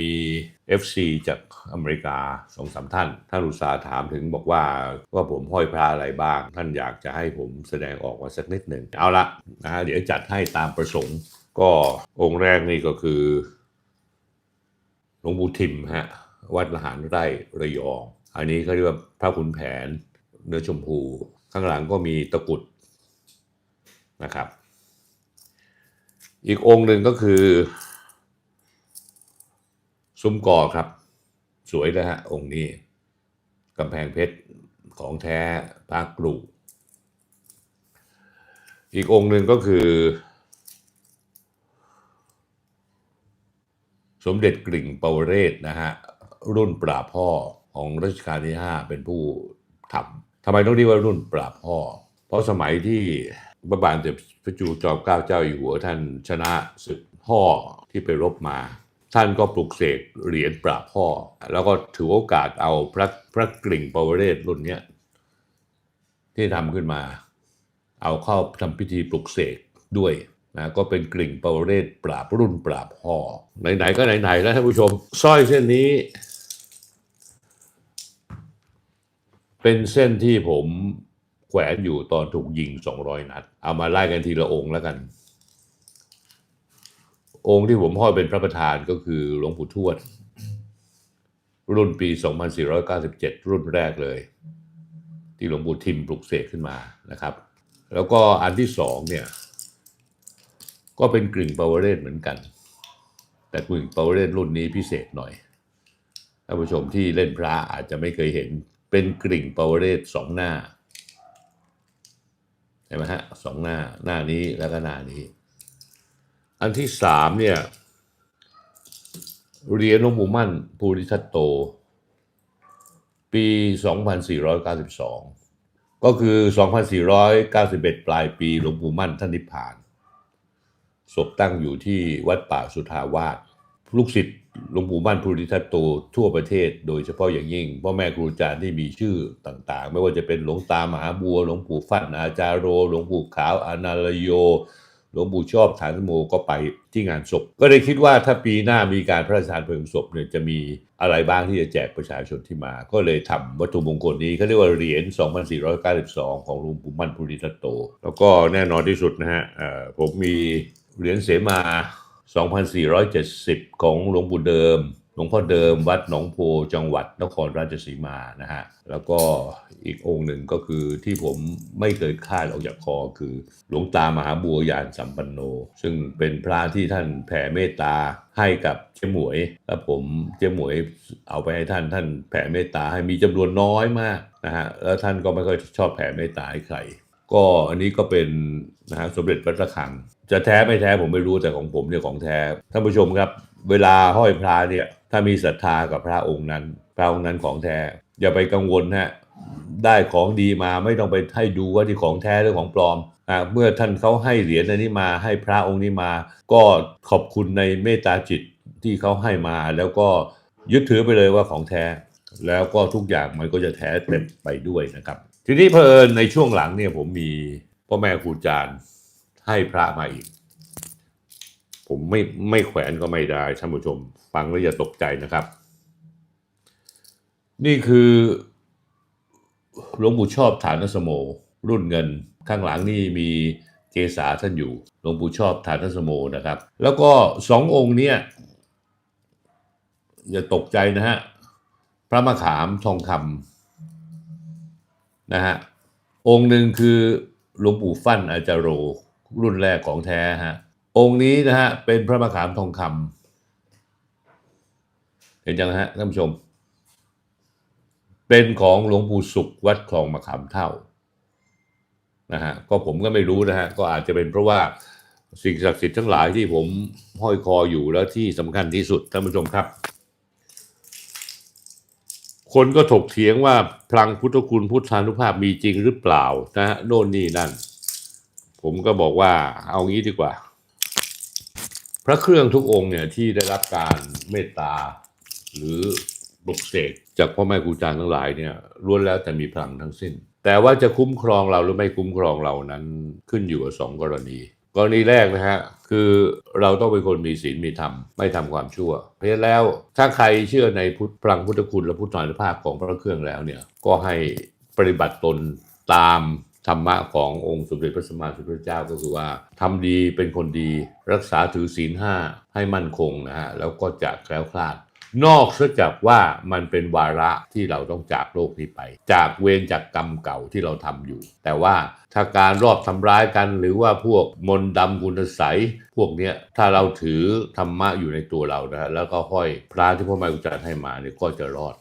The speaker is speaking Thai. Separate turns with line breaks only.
มี FC จากอเมริกาสองสามท่าน ท่านอุตสาถามถึงบอกว่าว่าผมห้อยพระอะไรบ้าง ท่านอยากจะให้ผมแสดงออกมาสักนิดหนึ่ง เอาละนะฮะเดี๋ยวจัดให้ตามประสงค์ ก็องค์แรกนี่ก็คือหลวงปู่ทิมฮะวัดละหารไร่ระยอง อันนี้เขาเรียกว่าพระขุนแผนเนื้อชมพู ข้างหลังก็มีตะกุดนะครับ อีกองค์หนึ่งก็คือ ซุ้มกอครับ สวยนะฮะองค์นี้กำแพงเพชรของแท้ภาคกรุอีกองค์หนึ่งก็คือ สมเด็จกริ่งเปาวเรศนะฮะ รุ่นปราบพ่อของรัชกาลที่ 5 เป็นผู้ทำทำไมต้องเรียกว่ารุ่นปราบพ่อ เพราะสมัยที่พระบาทเด็จพระจูจอมเกล้าเจ้าอยู่หัวท่านชนะศึกพ่อที่ไปรบมา ท่านก็ปลุกเสกเหรียญปราบพ่อ แล้วก็ถือโอกาสเอาพระพระกริ่งเปวเรศรุ่นเนี้ยที่ทำขึ้นมา เอาเข้าทำพิธีปลุกเสกด้วยนะก็เป็นกลิ่งเปวเรศปราบรุ่นปราบพ่อไหนๆก็ไหนๆแล้วท่านผู้ชมสร้อยเส้นนี้ เป็นเส้นที่ผมแขวนอยู่ตอนถูกยิง 200 นัด เอามาไล่กันทีละองค์แล้วกัน องค์ที่ผมห้อยเป็นพระประธานก็คือหลวงปู่ทวด รุ่นปี 2497 รุ่นแรกเลย ที่หลวงปู่ทิมปลุกเสกขึ้นมานะครับ แล้วก็อันที่สองเนี่ย ก็เป็นกลิ่งปาวเรศเหมือนกัน แต่กลิ่งปาวเรศรุ่นนี้พิเศษหน่อยท่านผู้ชมที่เล่นพระอาจจะไม่เคยเห็นเป็นกลิ่งปาวเรศสองหน้าเห็นไหมฮะสองหน้าหน้านี้แล้วก็หน้านี้ อันที่สามเนี่ยเรียญหลวงปู่มั่นภูริทัตโต ปี 2492 ก็คือ 2491 ปลายปีหลวงปู่มั่นท่านนิพพาน ศพตั้งอยู่ที่วัดป่าสุทาวาสลูกศิษย์หลวงปู่มั่นภูริทัตโตทั่วประเทศ โดยเฉพาะอย่างยิ่งพ่อแม่ครูอาจารย์ที่มีชื่อต่างๆ ไม่ว่าจะเป็นหลวงตามหาบัวหลวงปู่ฟั่นอาจารโรหลวงปู่ขาวอนาลโย หลวงปู่ชอบฐานสโมก็ไปที่งานศพ ก็เลยคิดว่าถ้าปีหน้ามีการพระราชทานเพลิงศพเนี่ยจะมีอะไรบ้างที่จะแจกประชาชนที่มา ก็เลยทำวัตถุมงคลนี้เขาเรียกว่าเหรียญ 2492 ของหลวงปู่มั่นภูริทัตโต แล้วก็แน่นอนที่สุดนะฮะผมมีเหรียญเสมา 2470 ของหลวงปู่เดิม ลวงพ่อเดิมวัดหนองโพจังหวัดนครราชสีมานะฮะแล้วก็อีกองค์หนึ่งก็คือที่ผมไม่เคยคาดออกจากคอคือ หลวงตามหาบัวยานสัมปันโน ซึ่งเป็นพระที่ท่านแผ่เมตตาให้กับเจ๊หมวย แล้วผมเจ๊หมวยเอาไปให้ท่านท่านแผ่เมตตาให้มีจำนวนน้อยมากนะฮะแล้วท่านก็ไม่ค่อยชอบแผ่เมตตาให้ใครก็อันนี้ก็เป็นนะฮะสมเด็จพระระฆัง จะแท้ไม่แท้ผมไม่รู้แต่ของผมเนี่ยของแท้ท่านผู้ชมครับ เวลาห้อยพระเนี่ย ถ้ามีศรัทธากับพระองค์นั้น พระองค์นั้นของแท้ อย่าไปกังวลฮะได้ของดีมาไม่ต้องไปให้ดูว่าที่ของแท้หรือของปลอมอ่าเมื่อท่านเขาให้เหรียญอันนี้มาให้พระองค์นี้มา ก็ขอบคุณในเมตตาจิตที่เขาให้มาแล้วก็ยึดถือไปเลยว่าของแท้ แล้วก็ทุกอย่างมันก็จะแท้เต็มไปด้วยนะครับ ทีนี้เพอญในช่วงหลังเนี่ยผมมีพ่อแม่ครูอาจารย์ให้พระมาอีก ผมไม่ไม่แขวนก็ไม่ได้ท่านผู้ชม ฟังแล้วอย่าตกใจนะครับ นี่คือหลวงปู่ชอบฐานสโม รุ่นเงินข้างหลังนี่มีเกษาท่านอยู่หลวงปู่ชอบฐานสโมนะครับ แล้วก็สององค์เนี่ยอย่าตกใจนะฮะพระมะขามทองคำนะฮะองค์หนึ่งคือหลวงปู่ฟั่นอาจารโรรุ่นแรกของแท้ฮะ องค์นี้นะฮะเป็นพระมะขามทองคำเห็นยังฮะท่านผู้ชม เป็นของหลวงปู่สุขวัดคลองมะขามเท่านะฮะก็ผมก็ไม่รู้นะฮะก็อาจจะเป็นเพราะว่าสิ่งศักดิ์สิทธิ์ทั้งหลายที่ผมห้อยคออยู่แล้วที่สำคัญที่สุดท่านผู้ชมครับ คนก็ถกเถียงว่าพลังพุทธคุณพุทธานุภาพมีจริงหรือเปล่านะฮะโน่นนี่นั่น ผมก็บอกว่าเอางี้ดีกว่า พระเครื่องทุกองค์เนี่ยที่ได้รับการเมตตา หรือปลุกเสกจากพ่อแม่ครูอาจารย์ทั้งหลายเนี่ยล้วนแล้วแต่มีพลังทั้งสิ้น แต่ว่าจะคุ้มครองเราหรือไม่คุ้มครองเรานั้นขึ้นอยู่กับสองกรณี กรณีแรกนะฮะคือเราต้องเป็นคนมีศีลมีธรรมไม่ทำความชั่ว เพราะฉะนั้นแล้วถ้าใครเชื่อในพุทธพลังพุทธคุณและพุทธานุภาพของพระเครื่องแล้วเนี่ยก็ให้ปฏิบัติตนตาม ธรรมะขององค์สมเด็จพระสัมมาสัมพุทธเจ้าก็คือว่าทำดีเป็นคนดีรักษาถือศีลห้าให้มั่นคงนะฮะแล้วก็จะแคล้วคลาด นอกเสียจากว่ามันเป็นวาระที่เราต้องจากโลกนี้ไป จากเวรจากกรรมเก่าที่เราทำอยู่ แต่ว่าถ้าการรอบทำร้ายกันหรือว่าพวกมนต์ดำกุณใสพวกเนี้ยถ้าเราถือธรรมะอยู่ในตัวเรานะฮะแล้วก็ห้อยพระที่พ่อแม่ครูอาจารย์ให้มาเนี่ยก็จะรอด